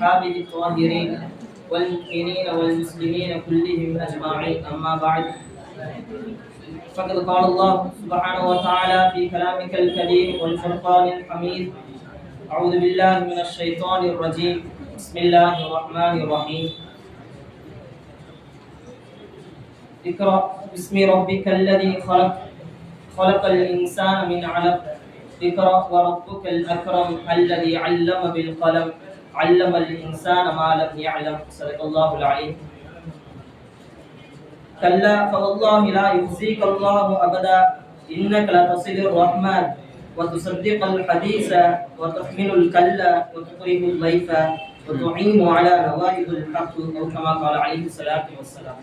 حابب الطاهرين والمؤمنين والمسلمين كلهم أجمعين. أما بعد فقد قال الله سبحانه وتعالى في كلامك الكريم والفرقان الحميد أعوذ بالله من الشيطان الرجيم. بسم الله الرحمن الرحيم. اقرأ باسم ربك الذي خلق خلق الإنسان من علق. اقرأ وربك الأكرم الذي علم بالقلم. علم الإنسان ما لم يعلم صدق الله العليم كلا فوالله لا يخزيك الله أبدا إنك لتصل الرحمن وتصدق الحديث وتحمل الكلا وتقرب الضيف وتعين على نوائب الحق أو كما قال عليه الصلاة والسلام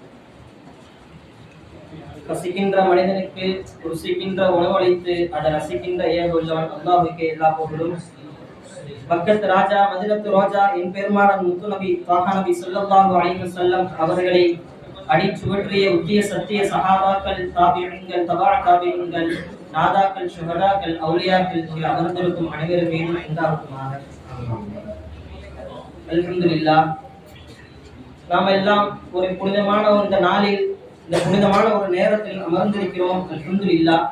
பசிக்கின்ற மனிதனுக்கு ருசிக்கின்ற உணவளித்து அதை ரசிக்கின்ற ஏக உள்ளவன் அல்லாஹுக்கு எல்லா புகழும் பக்கத்து ராஜா மதினத்து ரோஜா என் பெருமாறன் முத்து நபி தாகா நபி சொல்லல்லாஹு அலைஹி வஸல்லம் அவர்களை அடி சுவற்றிய உத்திய சத்திய சகாபாக்கள் தாபியங்கள் தபா தாபியங்கள் நாதாக்கள் சுகதாக்கள் அவுலியாக்கள் இங்கு அமர்ந்திருக்கும் அனைவரும் வேணும் உண்டாகுமாக அல்ஹம்துலில்லாஹ் நாம் எல்லாம் ஒரு புனிதமான இந்த நாளில் இந்த புனிதமான ஒரு நேரத்தில் அமர்ந்திருக்கிறோம். அல்ஹம்துலில்லாஹ்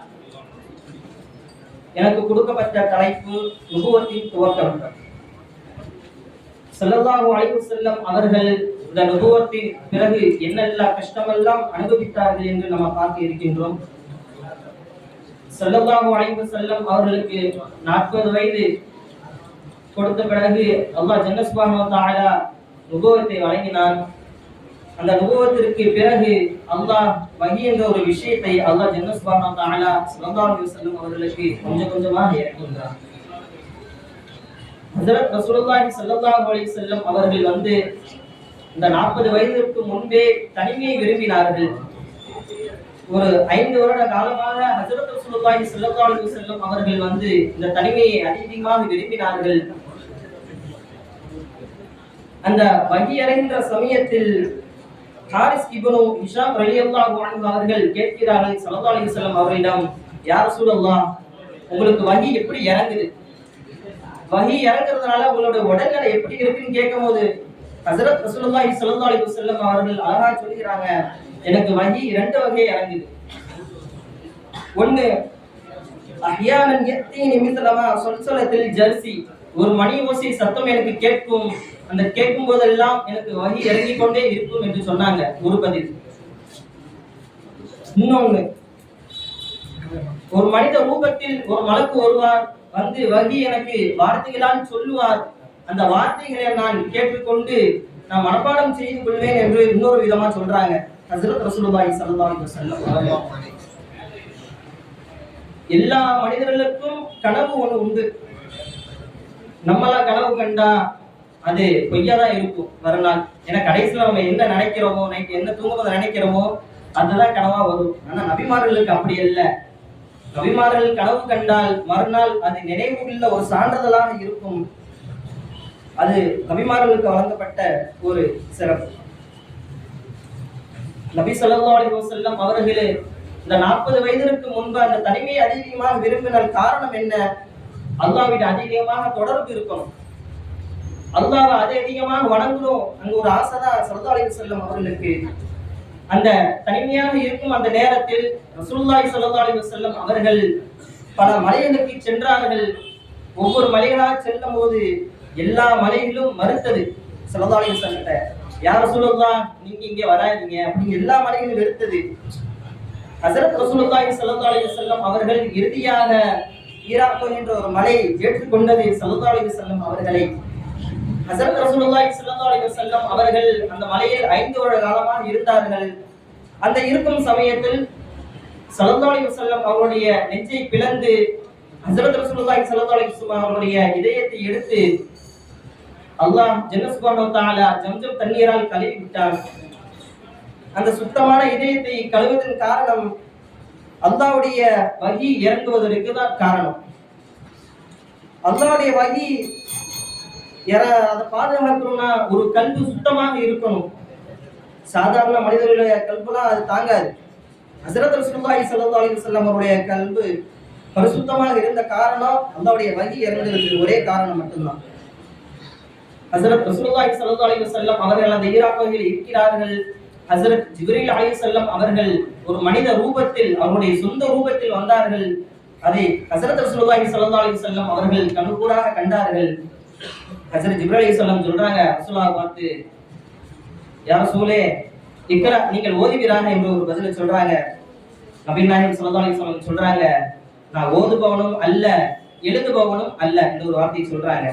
எனக்கு கொடுக்கப்பட்ட தலைப்பு நுபுவத்தின் துவக்கம் ஸல்லல்லாஹு அலைஹி செல்லும் அவர்கள் இந்த நுபுவத்தின் பிறகு என்னெல்லாம் கஷ்டமெல்லாம் அனுபவித்தார்கள் என்று நம்ம பார்க்க இருக்கின்றோம். ஸல்லல்லாஹு அலைஹி செல்லும் அவர்களுக்கு நாற்பது வயது கொடுத்த பிறகு அல்லாஹ் ஜன்ன தாயா நுபுவத்தை வழங்கினான். அந்த நுபுவத்திற்கு பிறகு அல்லாஹ் வகி என்ற ஒரு விஷயத்தை அல்லாஹ் ஜன்ன தாலா வ செல்லும் அவர்களுக்கு கொஞ்சம் கொஞ்சமாக இறக்குகிறார். ஹஜரத் ரசூலுல்லாஹி ஸல்லல்லாஹு அலைஹி வஸல்லம் அவர்கள் வந்து இந்த நாற்பது வயதிற்கு முன்பே தனிமையை விரும்பினார்கள். ஒரு ஐந்து வருட காலமாக ஹசரத் ரசூலுல்லாஹி ஸல்லல்லாஹு அலைஹி வஸல்லம் அவர்கள் வந்து இந்த தனிமையை அதிகமாக விரும்பினார்கள். அந்த வகி சமயத்தில் ஹாரிஸ் இப்னு ஹிஷாம் ரலியல்லாஹு அன்ஹு அவர்கள் கேட்கிறார்கள் ஸல்லல்லாஹு அலைஹி வஸல்லம் அவரிடம் யா ரசூலல்லாஹ் உங்களுக்கு வகி எப்படி இறங்குது? வகி இறங்குறதுனால உங்களோட உடல்நிலை எப்படி இருக்குன்னு கேட்கும்போது ஹசரத் ரசூலுல்லாஹி ஸல்லல்லாஹு அலைஹி வஸல்லம் அவர்கள் அழகா சொல்கிறாங்க எனக்கு வகி இரண்டு வகை இறங்குது. ஒன்று அஹ்யானன் யத்தீனி மிஸ்லமா சொல்சலத்தில் ஜர்சி. ஒரு மணி ஓசை சத்தம் எனக்கு கேட்கும். அந்த கேட்கும் போதெல்லாம் எனக்கு வகி இறங்கிக் கொண்டே இருக்கும் என்று சொன்னாங்க ஒரு பதில் இன்னொன்று ஒரு மனித ரூபத்தில் ஒரு மலக்கு வருவார் வந்து வகி எனக்கு வார்த்தைகளால் சொல்லுவார். அந்த வார்த்தைகளை நான் கேட்டுக்கொண்டு நான் மனப்பாடம் செய்து கொள்வேன் என்று இன்னொரு விதமா சொல்றாங்க. ஹசரத் ரசூலுல்லாஹி ஸல்லல்லாஹு அலைஹி வஸல்லம் எல்லா மனிதர்களுக்கும் கனவு ஒண்ணு உண்டு. நம்மளாம் கனவு கண்டா அது பொய்யா தான் இருக்கும் மறுநாள். ஏன்னா கடைசியில நம்ம என்ன நினைக்கிறோமோ நைட்டு என்ன தூங்குவதை நினைக்கிறோமோ அதுதான் கனவா வரும். ஆனா நபிமார்களுக்கு அப்படி இல்ல நபிமார்கள் கனவு கண்டால் மறுநாள் அது நினைவுள்ள ஒரு சான்றிதழாக இருக்கும். அது நபிமார்களுக்கு வழங்கப்பட்ட ஒரு சிறப்பு. நபி ஸல்லல்லாஹு அலைஹி வஸல்லம் அவர்களே இந்த நாற்பது வயதிற்கு முன்பு அந்த தனிமையை அதிகமாக விரும்பினால் காரணம் என்ன? அல்லாவிட அதிகமாக தொடர்பு இருக்கணும் அல்லாவை அதை அதிகமாக வணங்குறோம். அங்க ஒரு ஆசை தான் செல்லும் அவர்களுக்கு அந்த தனிமையாக இருக்கும் அந்த நேரத்தில் ரசூல்லாய் ஸல்லல்லாஹு செல்லும் அவர்கள் பல மலைகளுக்கு சென்றார்கள். ஒவ்வொரு மலைகளாக செல்லும் போது எல்லா மலைகளும் மறுத்தது சரதாலய செல்லிட்ட யார் ரசூலுல்லாஹ் நீங்க இங்கே வராதீங்க. அப்படின்னு எல்லா மலைகளும் வெறுத்தது. ஹசரத் ரசூலுல்லாஹி ஸல்லல்லாஹு அலைஹி வஸல்லம் அவர்கள் இறுதியாக ஈராக்கோ என்ற ஒரு மலையை ஏற்றுக்கொண்டது ஸல்லல்லாஹு அலைஹி அவர்களை. ஹசரத் ரசூலுல்லாஹி ஸல்லல்லாஹு அலைஹி வஸல்லம் அவர்கள் அந்த மலையில் ஐந்து வருட காலமாக இருந்தார்கள். அந்த இருக்கும் சமயத்தில் ஸல்லல்லாஹு அலைஹி வஸல்லம் அவருடைய நெஞ்சை பிளந்து ஹசரத் ரசூலுல்லாஹி ஸல்லல்லாஹு அலைஹி வஸல்லம் அவருடைய இதயத்தை எடுத்து அல்லாஹ் ஜன்ன சுப்ஹானஹு தஆலா ஜம்ஜம் தண்ணீரால் கழுவி விட்டார் அந்த சுத்தமான இதயத்தை கழுவுவதன் காரணம் அல்லாவுடைய வகி இறங்குவதற்கு தான் காரணம். அல்லாவுடைய வகி அதை பாதுகாக்கணும்னா ஒரு கல்வி சுத்தமாக இருக்கணும். சாதாரண மனிதர்களுடைய கல்புலாம் அது தாங்காது. ஹசரத் ரசூலுல்லாஹி சல்லா அலி வஸல்லம் அவருடைய கல்பு பரிசுத்தமாக இருந்த காரணம் அல்லாவுடைய வகி இறந்ததுக்கு ஒரே காரணம் மட்டும்தான். ஹசரத் ரசூலுல்லாஹி சல்லா அலி வஸல்லம் அவர்கள் அந்த ஈராக் இருக்கிறார்கள். ஹசரத் ஜிப்ரீல் அலிசல்லம் அவர்கள் ஒரு மனித ரூபத்தில் அவருடைய சொந்த ரூபத்தில் வந்தார்கள். அதை ஹசரத் ரசூலுல்லாஹி ஸல்லல்லாஹு அலைஹி வஸல்லம் அவர்கள் கண்கூடாக கண்டார்கள். ஹசரத் ஜிப்ரீல் அலைஹிஸ்ஸலாம் சொல்றாங்க ரசூலுல்லாஹ் பார்த்து யா ரசூலே இக்ரா நீங்கள் ஓதுவீராக என்று ஒரு பதில சொல்றாங்க. நபி நாயகம் ஸல்லல்லாஹு அலைஹி வஸல்லம் சொல்றாங்க நான் ஓதுபவனும் அல்ல எழுதுபவனும் அல்ல என்று ஒரு வார்த்தையை சொல்றாங்க.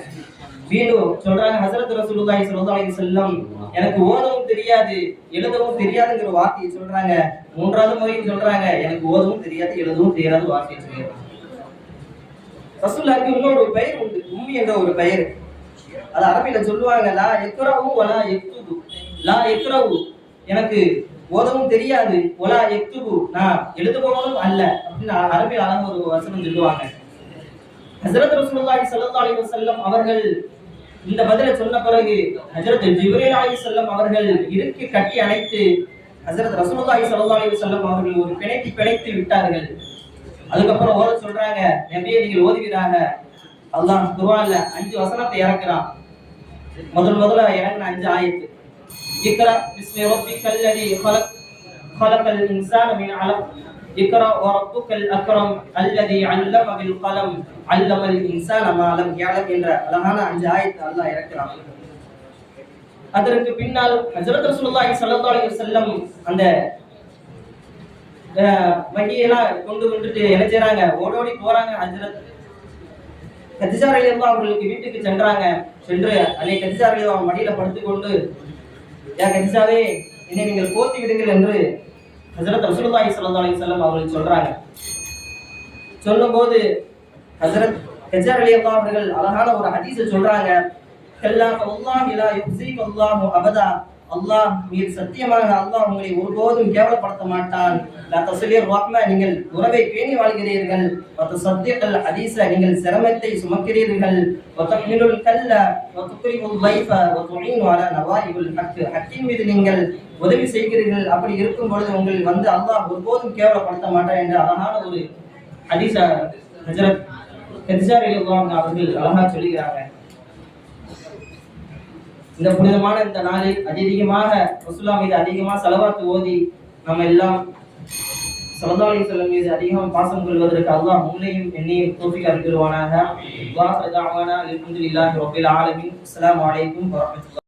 மீண்டும் சொல்றாங்க ஹசரத் ரசூலுல்லாஹி ஸல்லல்லாஹு அலைஹி வஸல்லம் எனக்கு ஓதவும் தெரியாது எழுதவும் தெரியாதுங்கிற வார்த்தையை சொல்றாங்க. மூன்றாவது முறையும் சொல்றாங்க எனக்கு ஓதவும் தெரியாது எழுதவும் தெரியாத வார்த்தையை சொல்றாங்க. ரசூலுல்லாஹிக்கு இன்னொரு பெயர் உண்டு உம்மி என்ற ஒரு பெயர். அது அரபில சொல்லுவாங்க லா எக்ரவு வலா எக்துபு லா எக்ரவு எனக்கு ஓதவும் தெரியாது ஒலா எக்துபு நான் எழுதுபவனும் அல்ல. அப்படின்னு அரபியில் அழகு ஒரு வசனம் சொல்லுவாங்க. ஹசரத் ரசூலுல்லாஹி ஸல்லல்லாஹு அலைஹி வஸல்லம் அவர்கள் இந்த பதிலை சொன்ன பிறகு ஹஜரத் ஜிப்ரீல் அலி செல்லம் அவர்கள் இருக்கு கட்டி அணைத்து ஹசரத் ரசூலுல்லாஹி ஸல்லல்லாஹு அலைஹி வஸல்லம் அவர்கள் ஒரு பிணைத்து பிணைத்து விட்டார்கள். அதுக்கப்புறம் ஓத சொல்றாங்க நபியை நீங்கள் ஓதுவீராக. அல்லாஹ் குர்ஆன்ல அஞ்சு வசனத்தை இறக்குறான். முதல் முதல்ல இறங்கின அஞ்சு ஆயத்து. இக்ரா பிஸ்மி ரப்பிக்கல்லதி ஹலக் ஹலகல் இன்சான மின் அலக். علق اقرا وربك الاكرم الذي علم بالقلم علم الانسان ما لم يعلم என்ற அழகான அஞ்சு ஆயத்து அல்லாஹ் இறக்குறான் அதற்கு பின்னால் ஹஜரத் ரசூலுல்லாஹி ஸல்லல்லாஹு அலைஹி வஸல்லம் அந்த அஹ், வண்டியெல்லாம் கொண்டு வந்துட்டு என்ன செய்றாங்க ஓடோடி போறாங்க ஹஜரத் கதிஜா ரலியல்லாஹு அவர்களுக்கு வீட்டுக்கு சென்றாங்க சென்று அன்னை கதிஜா ரலியல்லாஹு மடியில படுத்துக்கொண்டு யா கதிஜாவே என்னை நீங்கள் போத்தி விடுங்கள் என்று ஹசரத் ரசூலுல்லாஹி ஸல்லல்லாஹு அலைஹி வஸல்லம் அவர்கள் சொல்றாங்க. சொல்லும்போது ஹசரத் ஹஜர் அலி அல்லா அவர்கள் அழகான ஒரு ஹதீஸை சொல்றாங்க. கல்லா அல்லாஹ் இலா யுஸீக் அல்லாஹு அபதா. அல்லாஹ் மீது சத்தியமாக அல்லாஹ் உங்களை ஒருபோதும் கேவலப்படுத்த மாட்டான். நீங்கள் உறவை பேணி வாழ்கிறீர்கள். வத்த சத்தியக்கல் ஹதீஸ நீங்கள் சிரமத்தை சுமக்கிறீர்கள். கல்ல ஹக் ஹக்கின் மீது நீங்கள் உதவி செய்கிறீர்கள். அப்படி இருக்கும் பொழுது உங்களை வந்து அல்லாஹ் ஒருபோதும் கேவலப்படுத்த மாட்டான் என்ற அழகான ஒரு ஹதீஸ ஹஜரத் அவர்கள் அழகா சொல்லுகிறாங்க. இந்த புனிதமான இந்த நாளில் அதிகமாக முசுல்லா மீது அதிகமாக செலவாத்து ஓதி நம்ம எல்லாம் சலதாலி செல்லும் மீது அதிகம் பாசம் கொள்வதற்கு அல்லாஹ் உங்களையும் என்னையும் தோஃபிக் அருள்வானாக அல்லாஹ் சதாவானா அல்ஹம்துலில்லாஹி ரப்பில் ஆலமீன். அஸ்ஸலாமு அலைக்கும் வரஹ்மத்துல்லாஹி